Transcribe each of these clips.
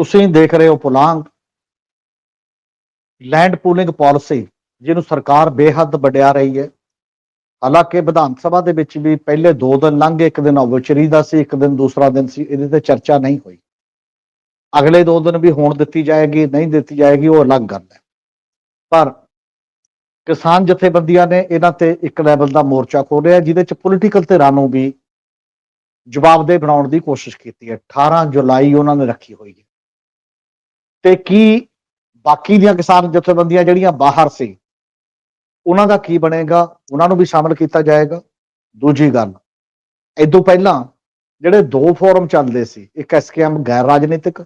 ਤੁਸੀਂ ਦੇਖ ਰਹੇ ਹੋ ਪੁਲਾਂਗ ਲੈਂਡ ਪੂਲਿੰਗ ਪਾਲਿਸੀ ਜਿਹਨੂੰ ਸਰਕਾਰ ਬੇਹੱਦ ਵਡਿਆ ਰਹੀ ਹੈ। ਹਾਲਾਂਕਿ ਵਿਧਾਨ ਸਭਾ ਦੇ ਵਿੱਚ ਵੀ ਪਹਿਲੇ 2 ਦਿਨ ਲੰਘੇ ਇੱਕ ਦਿਨ ਅਵਚਰੀ ਦਾ ਸੀ, ਇੱਕ ਦਿਨ ਦੂਸਰਾ ਦਿਨ ਸੀ, ਇਹਦੇ ਤੇ ਚਰਚਾ ਨਹੀਂ ਹੋਈ। ਅਗਲੇ 2 ਦਿਨ ਵੀ ਹੋਣ ਦਿੱਤੀ ਜਾਏਗੀ, ਨਹੀਂ ਦਿੱਤੀ ਜਾਏਗੀ, ਉਹ ਅਲੱਗ ਗੱਲ ਹੈ। ਪਰ ਕਿਸਾਨ ਜਥੇਬੰਦੀਆਂ ਨੇ ਇਹਨਾਂ ਤੇ ਇੱਕ ਲੈਵਲ ਦਾ ਮੋਰਚਾ ਖੋਲ੍ਹਿਆ, ਜਿਹਦੇ ਚ ਪੋਲੀਟੀਕਲ ਧਿਰਾਂ ਨੂੰ ਵੀ ਜਵਾਬਦੇਹ ਬਣਾਉਣ ਦੀ ਕੋਸ਼ਿਸ਼ ਕੀਤੀ ਹੈ। 18 ਜੁਲਾਈ ਉਹਨਾਂ ਨੇ ਰੱਖੀ ਹੋਈ ਹੈ। ਤੇ ਕੀ ਬਾਕੀ ਦੀਆਂ ਕਿਸਾਨ ਜਥੇਬੰਦੀਆਂ ਜਿਹੜੀਆਂ ਬਾਹਰ ਸੀ, ਉਹਨਾਂ ਦਾ ਕੀ ਬਣੇਗਾ? ਉਹਨਾਂ ਨੂੰ ਵੀ ਸ਼ਾਮਲ ਕੀਤਾ ਜਾਏਗਾ? ਦੂਜੀ ਗੱਲ ਇਦੋਂ ਪਹਿਲਾਂ ਜਿਹੜੇ ਦੋ ਫੋਰਮ ਚੱਲਦੇ ਸੀ, ਇੱਕ ਐਸਕੇਐਮ ਗੈਰ ਰਾਜਨੀਤਿਕ,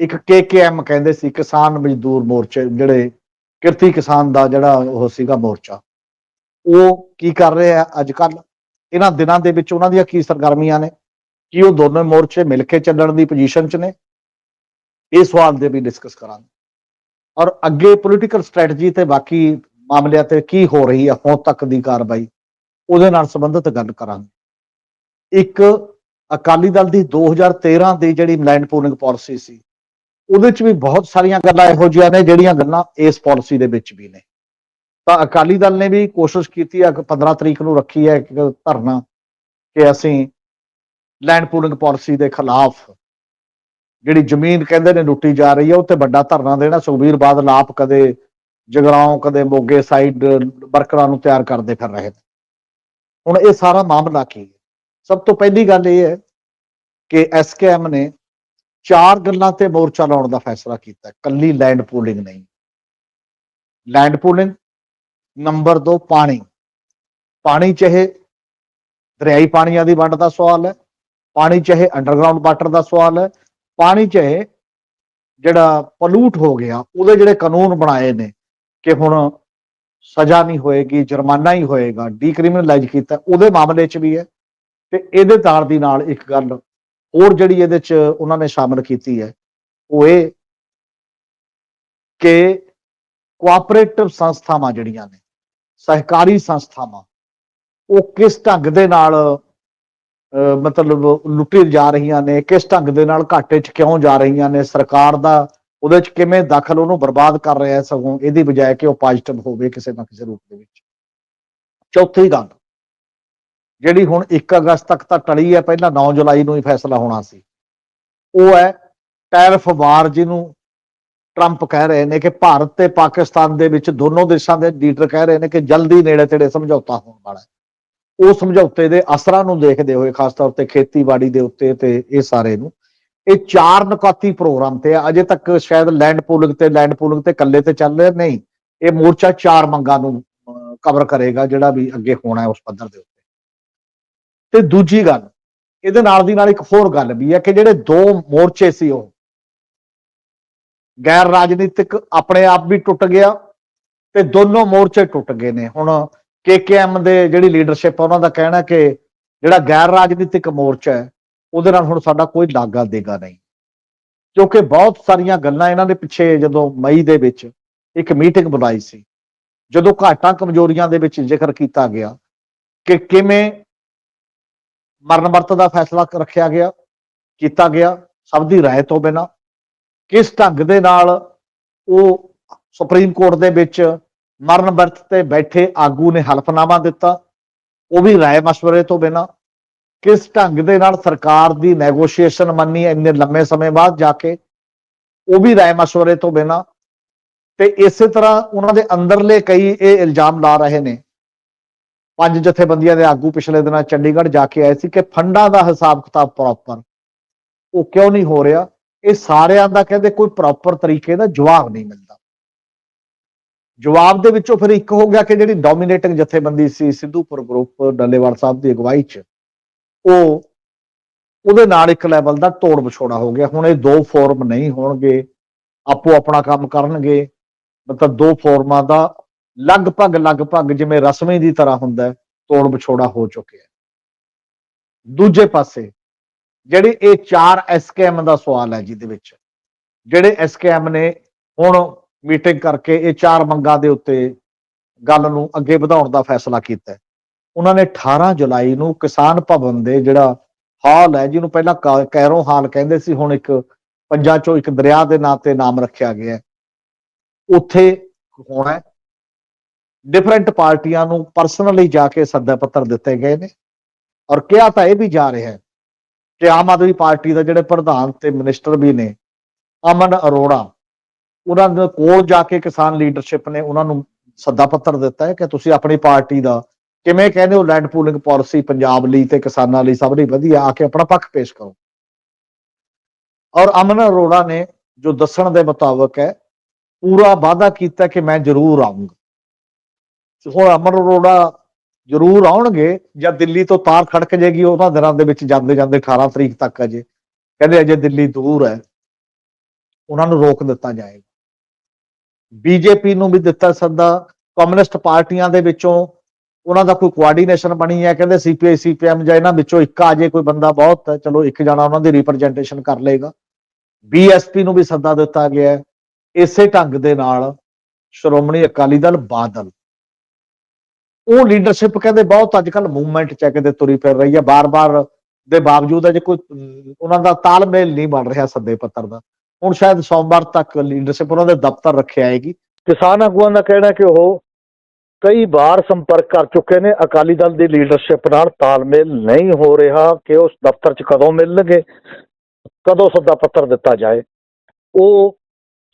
ਇੱਕ ਕੇਕੇਐਮ ਕਹਿੰਦੇ ਸੀ ਕਿਸਾਨ ਮਜ਼ਦੂਰ ਮੋਰਚੇ, ਜਿਹੜੇ ਕਿਰਤੀ ਕਿਸਾਨ ਦਾ ਜਿਹੜਾ ਉਹ ਸੀਗਾ ਮੋਰਚਾ। ਉਹ ਕੀ ਕਰ ਰਿਹਾ ਅੱਜ ਕੱਲ ਇਹਨਾਂ ਦਿਨਾਂ ਦੇ ਵਿੱਚ ਉਹਨਾਂ ਦੀਆਂ ਕੀ ਸਰਗਰਮੀਆਂ ਨੇ? ਕੀ ਉਹ ਦੋਨੋਂ ਮੋਰਚੇ ਮਿਲ ਕੇ ਚੱਲਣ ਦੀ ਪੋਜੀਸ਼ਨ 'ਚ ਨੇ? ਇਹ ਸਵਾਲ ਦੇ ਵੀ ਡਿਸਕਸ ਕਰਾਂਗੇ। ਔਰ ਅੱਗੇ ਪੋਲੀਟੀਕਲ ਸਟ੍ਰੈਟਜੀ ਤੇ ਬਾਕੀ ਮਾਮਲਿਆਂ ਤੇ ਕੀ ਹੋ ਰਹੀ ਹੈ ਹੁਣ ਤੱਕ ਦੀ ਕਾਰਵਾਈ, ਉਹਦੇ ਨਾਲ ਸੰਬੰਧਿਤ ਗੱਲ ਕਰਾਂਗੇ। ਇੱਕ ਅਕਾਲੀ ਦਲ ਦੀ 2013 ਦੀ ਜਿਹੜੀ ਲੈਂਡ ਪੂਲਿੰਗ ਪਾਲਿਸੀ ਸੀ, ਉਹਦੇ ਚ ਵੀ ਬਹੁਤ ਸਾਰੀਆਂ ਗੱਲਾਂ ਇਹੋ ਜਿਹੀਆਂ ਨੇ, ਜਿਹੜੀਆਂ ਗੱਲਾਂ ਇਸ ਪਾਲਿਸੀ ਦੇ ਵਿੱਚ ਵੀ ਨੇ। ਤਾਂ ਅਕਾਲੀ ਦਲ ਨੇ ਵੀ ਕੋਸ਼ਿਸ਼ ਕੀਤੀ ਹੈ ਕਿ 15 ਤਰੀਕ ਨੂੰ ਰੱਖੀ ਹੈ ਇੱਕ ਧਰਨਾ ਕਿ ਅਸੀਂ ਲੈਂਡ ਪੂਲਿੰਗ ਪਾਲਿਸੀ ਦੇ ਖਿਲਾਫ ਜਿਹੜੀ ਜ਼ਮੀਨ ਕਹਿੰਦੇ ਨੇ ਲੁੱਟੀ ਜਾ ਰਹੀ ਹੈ ਉੱਤੇ ਵੱਡਾ ਧਰਨਾ ਦੇਣਾ, ਸੁਖਬੀਰ ਬਾਦਲ ਆਪ ਕਦੇ ਜਗਰਾਉਂ, ਕਦੇ ਮੋਗੇ ਸਾਈਡ ਵਰਕਰਾਂ ਨੂੰ ਤਿਆਰ ਕਰਦੇ ਫਿਰ ਰਹੇ ਨੇ। ਹੁਣ ਇਹ ਸਾਰਾ ਮਾਮਲਾ ਕੀ ਹੈ? ਸਭ ਤੋਂ ਪਹਿਲੀ ਗੱਲ ਇਹ ਹੈ ਕਿ ਐਸਕੇਐਮ ਨੇ ਚਾਰ ਗੱਲਾਂ ਤੇ ਮੋਰਚਾ ਲਾਉਣ ਦਾ ਫੈਸਲਾ ਕੀਤਾ। ਕੱਲੀ ਲੈਂਡ ਪੂਲਿੰਗ ਨਹੀਂ। ਲੈਂਡ ਪੂਲਿੰਗ ਨੰਬਰ 2 ਪਾਣੀ। ਪਾਣੀ ਚਾਹੇ ਦਰਿਆਈ ਪਾਣੀਆਂ ਦੀ ਵੰਡ ਦਾ ਸਵਾਲ ਹੈ, ਪਾਣੀ ਚਾਹੇ ਅੰਡਰਗਰਾਉਂਡ ਵਾਟਰ ਦਾ ਸਵਾਲ ਹੈ ਪਾਣੀ ਚਾਹੇ ਜਿਹੜਾ ਪੋਲੂਟ ਹੋ ਗਿਆ, ਉਹਦੇ ਜਿਹੜੇ ਕਾਨੂੰਨ ਬਣਾਏ ਨੇ ਕਿ ਹੁਣ ਸਜ਼ਾ ਨਹੀਂ ਹੋਏਗੀ, ਜੁਰਮਾਨਾ ਹੀ ਹੋਏਗਾ ਡੀਕ੍ਰਿਮੀਨਲਾਈਜ਼ ਕੀਤਾ, ਉਹਦੇ ਮਾਮਲੇ 'ਚ ਵੀ ਹੈ ਤੇ ਇਹਦੇ ਤਾਰ ਦੀ ਨਾਲ ਇੱਕ ਗੱਲ ਹੋਰ ਜਿਹੜੀ ਇਹਦੇ 'ਚ ਉਹਨਾਂ ਨੇ ਸ਼ਾਮਲ ਕੀਤੀ ਹੈ, ਉਹ ਇਹ ਕਿ ਕੋਆਪਰੇਟਿਵ ਸੰਸਥਾਵਾਂ ਜਿਹੜੀਆਂ ਨੇ, ਸਹਿਕਾਰੀ ਸੰਸਥਾਵਾਂ, ਉਹ ਕਿਸ ਢੰਗ ਦੇ ਨਾਲ ਮਤਲਬ ਲੁੱਟੀ ਜਾ ਰਹੀਆਂ ਨੇ, ਕਿਸ ਢੰਗ ਦੇ ਨਾਲ ਘਾਟੇ 'ਚ ਕਿਉਂ ਜਾ ਰਹੀਆਂ ਨੇ, ਸਰਕਾਰ ਦਾ ਉਹਦੇ 'ਚ ਕਿਵੇਂ ਦਖਲ ਉਹਨੂੰ ਬਰਬਾਦ ਕਰ ਰਿਹਾ ਸਗੋਂ, ਇਹਦੀ ਬਜਾਏ ਕਿ ਉਹ ਪੋਜ਼ਿਟਿਵ ਹੋਵੇ ਕਿਸੇ ਨਾ ਕਿਸੇ ਰੂਪ ਦੇ ਵਿੱਚ। ਚੌਥੀ ਗੱਲ, ਜਿਹੜੀ ਹੁਣ 1 ਅਗਸਤ ਤੱਕ ਤਾਂ ਟਲੀ ਹੈ, ਪਹਿਲਾਂ 9 ਜੁਲਾਈ ਨੂੰ ਹੀ ਫੈਸਲਾ ਹੋਣਾ ਸੀ। ਉਹ ਹੈ ਟੈਰਫ ਵਾਰ ਜਿਹਨੂੰ ਟਰੰਪ ਕਹਿ ਰਹੇ ਨੇ ਕਿ ਭਾਰਤ ਤੇ ਪਾਕਿਸਤਾਨ ਦੇ ਵਿੱਚ ਦੋਨੋਂ ਦੇਸ਼ਾਂ ਦੇ ਲੀਡਰ ਕਹਿ ਰਹੇ ਨੇ ਕਿ ਜਲਦੀ ਨੇੜੇ ਤੇੜੇ ਸਮਝੌਤਾ ਹੋਣ ਵਾਲਾ ਹੈ। ਉਹ ਸਮਝੌਤੇ ਦੇ ਅਸਰਾਂ ਨੂੰ ਦੇਖਦੇ ਹੋਏ, ਖਾਸ ਤੌਰ ਤੇ ਖੇਤੀਬਾੜੀ ਦੇ ਉੱਤੇ ਤੇ ਇਹ ਸਾਰੇ ਨੂੰ, ਇਹ ਚਾਰ ਨੁਕਾਤੀ ਪ੍ਰੋਗਰਾਮ ਤੇ ਆ। ਅਜੇ ਤੱਕ ਸ਼ਾਇਦ ਲੈਂਡ ਪੂਲਿੰਗ ਤੇ ਲੈਂਡ ਪੂਲਿੰਗ ਤੇ ਇਕੱਲੇ ਤੇ ਚੱਲ ਰਿਹਾ, ਨਹੀਂ। ਇਹ ਮੋਰਚਾ ਚਾਰ ਮੰਗਾਂ ਨੂੰ ਕਵਰ ਕਰੇਗਾ, ਜਿਹੜਾ ਵੀ ਅੱਗੇ ਹੋਣਾ ਹੈ ਉਸ ਪੱਧਰ ਦੇ ਉੱਤੇ। ਤੇ ਦੂਜੀ ਗੱਲ, ਇਹਦੇ ਨਾਲ ਦੀ ਨਾਲ ਇੱਕ ਹੋਰ ਗੱਲ ਵੀ ਹੈ ਕਿ ਜਿਹੜੇ ਦੋ ਮੋਰਚੇ ਸੀ ਉਹ ਗੈਰ ਰਾਜਨੀਤਿਕ ਆਪਣੇ ਆਪ ਵੀ ਟੁੱਟ ਗਿਆ ਤੇ ਦੋਨੋਂ ਮੋਰਚੇ ਟੁੱਟ ਗਏ ਨੇ। ਹੁਣ ਕੇਕੇਐਮ ਦੇ ਜਿਹੜੀ ਲੀਡਰਸ਼ਿਪ ਉਹਨਾਂ ਦਾ ਕਹਿਣਾ ਕਿ ਜਿਹੜਾ ਗੈਰ ਰਾਜਨੀਤਿਕ ਮੋਰਚਾ ਹੈ, ਉਹਦੇ ਨਾਲ ਹੁਣ ਸਾਡਾ ਕੋਈ ਲਾਗਾ ਦੇਗਾ ਨਹੀਂ। ਕਿਉਂਕਿ ਬਹੁਤ ਸਾਰੀਆਂ ਗੱਲਾਂ ਇਹਨਾਂ ਦੇ ਪਿੱਛੇ ਜਦੋਂ ਮਈ ਦੇ ਵਿੱਚ ਇੱਕ ਮੀਟਿੰਗ ਬੁਲਾਈ ਸੀ, ਜਦੋਂ ਘਾਟਾਂ ਕਮਜ਼ੋਰੀਆਂ ਦੇ ਵਿੱਚ ਜ਼ਿਕਰ ਕੀਤਾ ਗਿਆ ਕਿ ਕਿਵੇਂ ਮਰਨ ਵਰਤ ਦਾ ਫੈਸਲਾ ਰੱਖਿਆ ਗਿਆ, ਕੀਤਾ ਗਿਆ, ਸਭ ਦੀ ਰਾਏ ਤੋਂ ਬਿਨਾਂ, ਕਿਸ ਢੰਗ ਦੇ ਨਾਲ ਉਹ ਸੁਪਰੀਮ ਕੋਰਟ ਦੇ ਵਿੱਚ ਮਰਨ ਵਰਤ ਤੇ ਬੈਠੇ ਆਗੂ ਨੇ ਹਲਫਨਾਮਾ ਦਿੱਤਾ। ਉਹ ਵੀ ਰਾਏ ਮਸ਼ਵਰੇ ਤੋਂ ਬਿਨਾਂ। ਕਿਸ ਢੰਗ ਦੇ ਨਾਲ ਸਰਕਾਰ ਦੀ ਨੈਗੋਸ਼ੀਏਸ਼ਨ ਮੰਨੀ ਇੰਨੇ ਲੰਮੇ ਸਮੇਂ ਬਾਅਦ ਜਾ ਕੇ? ਉਹ ਵੀ ਰਾਏ ਮਸ਼ਵਰੇ ਤੋਂ ਬਿਨਾਂ। ਤੇ ਇਸੇ ਤਰ੍ਹਾਂ ਉਹਨਾਂ ਦੇ ਅੰਦਰਲੇ ਕਈ ਇਹ ਇਲਜ਼ਾਮ ਲਾ ਰਹੇ ਨੇ। ਪੰਜ ਜਥੇਬੰਦੀਆਂ ਦੇ ਆਗੂ ਪਿਛਲੇ ਦਿਨਾਂ ਚੰਡੀਗੜ੍ਹ ਜਾ ਕੇ ਆਏ ਸੀ ਕਿ ਫੰਡਾਂ ਦਾ ਹਿਸਾਬ ਕਿਤਾਬ ਪ੍ਰੋਪਰ ਉਹ ਕਿਉਂ ਨਹੀਂ ਹੋ ਰਿਹਾ? ਇਹ ਸਾਰਿਆਂ ਦਾ ਕਹਿੰਦੇ ਕੋਈ ਪ੍ਰੋਪਰ ਤਰੀਕੇ ਦਾ ਜਵਾਬ ਨਹੀਂ ਮਿਲਦਾ। ਜਵਾਬ ਦੇ ਵਿੱਚੋਂ ਫਿਰ ਇੱਕ ਹੋ ਗਿਆ ਕਿ ਜਿਹੜੀ ਡੋਮੀਨੇਟਿੰਗ ਜਥੇਬੰਦੀ ਸੀ ਸਿੱਧੂਪੁਰ ਗਰੁੱਪ ਡੱਲੇਵਾਲ ਸਾਹਿਬ ਦੀ ਅਗਵਾਈ 'ਚ, ਉਹ ਉਹਦੇ ਨਾਲ ਇੱਕ ਲੈਵਲ ਦਾ ਤੋੜ ਵਿਛੋੜਾ ਹੋ ਗਿਆ। ਹੁਣ ਇਹ ਦੋ ਫੋਰਮ ਨਹੀਂ ਹੋਣਗੇ, ਆਪੋ ਆਪਣਾ ਕੰਮ ਕਰਨਗੇ। ਮਤਲਬ ਦੋ ਫੋਰਮਾਂ ਦਾ ਲਗਭਗ ਲਗਭਗ ਜਿਵੇਂ ਰਸਮੀ ਦੀ ਤਰ੍ਹਾਂ ਹੁੰਦਾ ਤੋੜ ਵਿਛੋੜਾ ਹੋ ਚੁੱਕਿਆ ਦੂਜੇ ਪਾਸੇ ਜਿਹੜੀ ਇਹ ਚਾਰ ਐਸਕੇਐਮ ਦਾ ਸਵਾਲ ਹੈ ਜਿਹਦੇ ਵਿੱਚ, ਜਿਹੜੇ ਐਸਕੇਐਮ ਨੇ ਹੁਣ ਮੀਟਿੰਗ ਕਰਕੇ ਇਹ ਚਾਰ ਮੰਗਾਂ ਦੇ ਉੱਤੇ ਗੱਲ ਨੂੰ ਅੱਗੇ ਵਧਾਉਣ ਦਾ ਫੈਸਲਾ ਕੀਤਾ ਉਹਨਾਂ ਨੇ 18 ਜੁਲਾਈ ਨੂੰ ਕਿਸਾਨ ਭਵਨ ਦੇ ਜਿਹੜਾ ਹਾਲ ਹੈ, ਜਿਹਨੂੰ ਪਹਿਲਾਂ ਕਾ- ਕੈਰੋ ਹਾਲ ਕਹਿੰਦੇ ਸੀ, ਹੁਣ ਇੱਕ ਪੰਜਾਂ ਚੋਂ ਇੱਕ ਦਰਿਆ ਦੇ ਨਾਂ ਤੇ ਨਾਮ ਰੱਖਿਆ ਗਿਆ ਉੱਥੇ ਹੋਣਾ ਡਿਫਰੈਂਟ ਪਾਰਟੀਆਂ ਨੂੰ ਪਰਸਨਲੀ ਜਾ ਕੇ ਸੱਦਾ ਪੱਤਰ ਦਿੱਤੇ ਗਏ ਨੇ ਔਰ ਕਿਹਾ ਤਾਂ ਇਹ ਵੀ ਜਾ ਰਿਹਾ ਹੈ ਕਿ ਆਮ ਆਦਮੀ ਪਾਰਟੀ ਦਾ ਜਿਹੜੇ ਪ੍ਰਧਾਨ ਤੇ ਮਿਨਿਸਟਰ ਵੀ ਨੇ, ਅਮਨ ਅਰੋੜਾ ਉਹਨਾਂ ਦੇ ਕੋਲ ਜਾ ਕੇ ਕਿਸਾਨ ਲੀਡਰਸ਼ਿਪ ਨੇ ਉਹਨਾਂ ਨੂੰ ਸੱਦਾ ਪੱਤਰ ਦਿੱਤਾ ਹੈ ਕਿ ਤੁਸੀਂ ਆਪਣੀ ਪਾਰਟੀ ਦਾ ਕਿਵੇਂ ਕਹਿੰਦੇ ਹੋ ਲੈਂਡ ਪੂਲਿੰਗ ਪਾਲਿਸੀ ਪੰਜਾਬ ਲਈ ਤੇ ਕਿਸਾਨਾਂ ਲਈ ਸਭ ਲਈ ਵਧੀਆ ਆ ਕੇ ਆਪਣਾ ਪੱਖ ਪੇਸ਼ ਕਰੋ। ਔਰ ਅਮਨ ਅਰੋੜਾ ਨੇ ਜੋ ਦੱਸਣ ਦੇ ਮੁਤਾਬਕ ਹੈ, ਪੂਰਾ ਵਾਅਦਾ ਕੀਤਾ ਕਿ ਮੈਂ ਜ਼ਰੂਰ ਆਉਂਗਾ ਹੁਣ ਅਮਨ ਅਰੋੜਾ ਜ਼ਰੂਰ ਆਉਣਗੇ ਜਾਂ ਦਿੱਲੀ ਤੋਂ ਤਾਰ ਖੜਕ ਜੇਗੀ ਉਹਨਾਂ ਦਿਨਾਂ ਦੇ ਵਿੱਚ ਜਾਂਦੇ ਜਾਂਦੇ 18 ਤਰੀਕ ਤੱਕ ਅਜੇ ਕਹਿੰਦੇ ਅਜੇ ਦਿੱਲੀ ਦੂਰ ਹੈ, ਉਹਨਾਂ ਨੂੰ ਰੋਕ ਦਿੱਤਾ ਜਾਏਗਾ। ਬੀਜੇਪੀ ਨੂੰ ਵੀ ਦਿੱਤਾ ਸੱਦਾ, ਕਮਿਊਨਿਸਟ ਪਾਰਟੀਆਂ ਦੇ ਵਿੱਚੋਂ ਉਹਨਾਂ ਦਾ ਕੋਈ ਕੋਆਰਡੀਨੇਸ਼ਨ ਬਣੀ ਹੈ, ਕਹਿੰਦੇ ਸੀਪੀਆਈ ਸੀਪੀਐਮ ਜਾਂ ਇਹਨਾਂ ਵਿੱਚੋਂ ਇੱਕ ਆ ਜੇ ਕੋਈ ਬੰਦਾ ਬਹੁਤ ਹੈ, ਚਲੋ ਇੱਕ ਜਾਣਾ ਉਹਨਾਂ ਦੀ ਰਿਪਰੈਜ਼ੈਂਟੇਸ਼ਨ ਕਰ ਲਏਗਾ। ਬੀਐਸਪੀ ਨੂੰ ਵੀ ਸੱਦਾ ਦਿੱਤਾ ਗਿਆ ਇਸੇ ਢੰਗ ਦੇ ਨਾਲ ਸ਼੍ਰੋਮਣੀ ਅਕਾਲੀ ਦਲ ਬਾਦਲ। ਉਹ ਲੀਡਰਸ਼ਿਪ ਕਹਿੰਦੇ ਬਹੁਤ ਅੱਜ ਕੱਲ ਮੂਵਮੈਂਟ ਚ ਕਹਿੰਦੇ ਤੁਰੀ ਫਿਰ ਰਹੀ ਹੈ, ਬਾਰ-ਬਾਰ ਦੇ ਬਾਵਜੂਦ ਅਜੇ ਕੋਈ ਉਹਨਾਂ ਦਾ ਤਾਲਮੇਲ ਨਹੀਂ ਬਣ ਰਿਹਾ ਸੱਦੇ ਪੱਤਰ ਦਾ। ਹੁਣ ਸ਼ਾਇਦ ਸੋਮਵਾਰ ਤੱਕ ਲੀਡਰਸ਼ਿਪ ਉਹਨਾਂ ਦੇ ਦਫ਼ਤਰ ਰੱਖਿਆ ਆਏਗੀ। ਕਿਸਾਨ ਆਗੂਆਂ ਦਾ ਕਹਿਣਾ ਕਿ ਉਹ ਕਈ ਵਾਰ ਸੰਪਰਕ ਕਰ ਚੁੱਕੇ ਨੇ। ਅਕਾਲੀ ਦਲ ਦੀ ਲੀਡਰਸ਼ਿਪ ਨਾਲ ਤਾਲਮੇਲ ਨਹੀਂ ਹੋ ਰਿਹਾ ਕਿ ਉਸ ਦਫ਼ਤਰ 'ਚ ਕਦੋਂ ਮਿਲਣਗੇ, ਕਦੋਂ ਸੱਦਾ ਪੱਤਰ ਦਿੱਤਾ ਜਾਏ। ਉਹ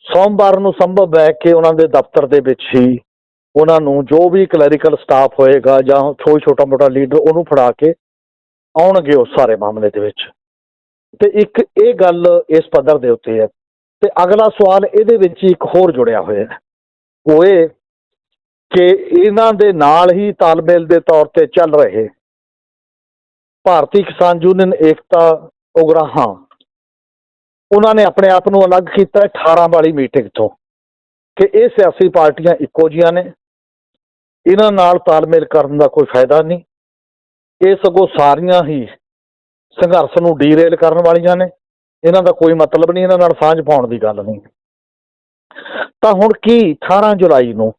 ਸੋਮਵਾਰ ਨੂੰ ਸੰਭਵ ਹੈ ਕਿ ਉਹਨਾਂ ਦੇ ਦਫ਼ਤਰ ਦੇ ਵਿੱਚ ਹੀ ਉਹਨਾਂ ਨੂੰ ਜੋ ਵੀ ਕਲੈਰੀਕਲ ਸਟਾਫ ਹੋਏਗਾ ਜਾਂ ਕੋਈ ਛੋਟਾ ਮੋਟਾ ਲੀਡਰ ਉਹਨੂੰ ਫੜਾ ਕੇ ਆਉਣਗੇ ਉਸ ਸਾਰੇ ਮਾਮਲੇ ਦੇ ਵਿੱਚ। ਤੇ ਇੱਕ ਇਹ ਗੱਲ ਇਸ ਪੱਧਰ ਦੇ ਉੱਤੇ ਹੈ ਤੇ ਅਗਲਾ ਸਵਾਲ ਇਹਦੇ ਵਿੱਚ ਹੀ ਇੱਕ ਹੋਰ ਜੁੜਿਆ ਹੋਇਆ ਹੈ। ਉਹ ਇਹ ਕਿ ਇਹਨਾਂ ਦੇ ਨਾਲ ਹੀ ਤਾਲਮੇਲ ਦੇ ਤੌਰ ਤੇ ਚੱਲ ਰਹੇ ਭਾਰਤੀ ਕਿਸਾਨ ਯੂਨੀਅਨ ਏਕਤਾ ਉਗਰਾਹਾਂ, ਉਹਨਾਂ ਨੇ ਆਪਣੇ ਆਪ ਨੂੰ ਅਲੱਗ ਕੀਤਾ ਹੈ 18 ਵਾਲੀ ਮੀਟਿੰਗ ਤੋਂ ਕਿ ਇਹ ਸਿਆਸੀ ਪਾਰਟੀਆਂ ਇੱਕੋ ਜੀਆਂ ਨੇ, ਇਹਨਾਂ ਨਾਲ ਤਾਲਮੇਲ ਕਰਨ ਦਾ ਕੋਈ ਫਾਇਦਾ ਨਹੀਂ, ਇਹ ਸਗੋਂ ਸਾਰੀਆਂ ਹੀ ਸੰਘਰਸ਼ ਨੂੰ ਡੀਰੇਲ ਕਰਨ ਵਾਲੀਆਂ ਨੇ। ਇਹਨਾਂ ਦਾ ਕੋਈ ਮਤਲਬ ਨਹੀਂ, ਇਹਨਾਂ ਨਾਲ ਸਾਂਝ ਪਾਉਣ ਦੀ ਗੱਲ ਨਹੀਂ। ਤਾਂ ਹੁਣ ਕੀ 18 ਜੁਲਾਈ ਨੂੰ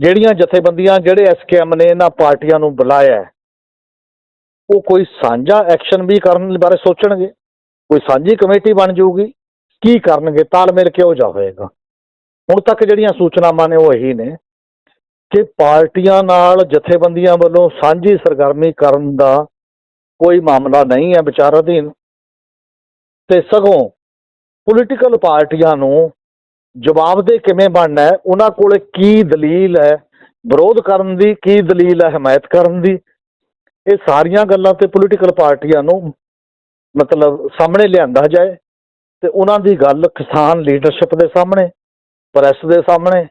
ਜਿਹੜੀਆਂ ਜਥੇਬੰਦੀਆਂ, ਜਿਹੜੇ ਐਸਕੇਐਮ ਨੇ ਇਹਨਾਂ ਪਾਰਟੀਆਂ ਨੂੰ ਬੁਲਾਇਆ ਉਹ ਕੋਈ ਸਾਂਝਾ ਐਕਸ਼ਨ ਵੀ ਕਰਨ ਬਾਰੇ ਸੋਚਣਗੇ? ਕੋਈ ਸਾਂਝੀ ਕਮੇਟੀ ਬਣ ਜਾਊਗੀ? ਕੀ ਕਰਨਗੇ? ਤਾਲਮੇਲ ਕਿਉਂ ਜਾਵੇਗਾ? ਹੁਣ ਤੱਕ ਜਿਹੜੀਆਂ ਸੂਚਨਾਵਾਂ ਨੇ ਉਹ ਇਹੀ ਨੇ ਕਿ ਪਾਰਟੀਆਂ ਨਾਲ ਜਥੇਬੰਦੀਆਂ ਵੱਲੋਂ ਸਾਂਝੀ ਸਰਗਰਮੀ ਕਰਨ ਦਾ ਕੋਈ ਮਾਮਲਾ ਨਹੀਂ ਹੈ ਵਿਚਾਰ ਅਧੀਨ ਤੇ ਸਗੋਂ ਪੋਲੀਟੀਕਲ ਪਾਰਟੀਆਂ ਨੂੰ ਜਵਾਬਦੇ ਕਿਵੇਂ ਬਣਨਾ ਹੈ, ਉਹਨਾਂ ਕੋਲ ਕੀ ਦਲੀਲ ਹੈ, ਵਿਰੋਧ ਕਰਨ ਦੀ ਕੀ ਦਲੀਲ ਹੈ, ਹਮਾਇਤ ਕਰਨ ਦੀ, ਇਹ ਸਾਰੀਆਂ ਗੱਲਾਂ ਤੇ ਪੋਲੀਟੀਕਲ ਪਾਰਟੀਆਂ ਨੂੰ ਮਤਲਬ ਸਾਹਮਣੇ ਲਿਆਂਦਾ ਜਾਏ ਤੇ ਉਹਨਾਂ ਦੀ ਗੱਲ ਕਿਸਾਨ ਲੀਡਰਸ਼ਿਪ ਦੇ ਸਾਹਮਣੇ ਪ੍ਰੈਸ ਦੇ ਸਾਹਮਣੇ,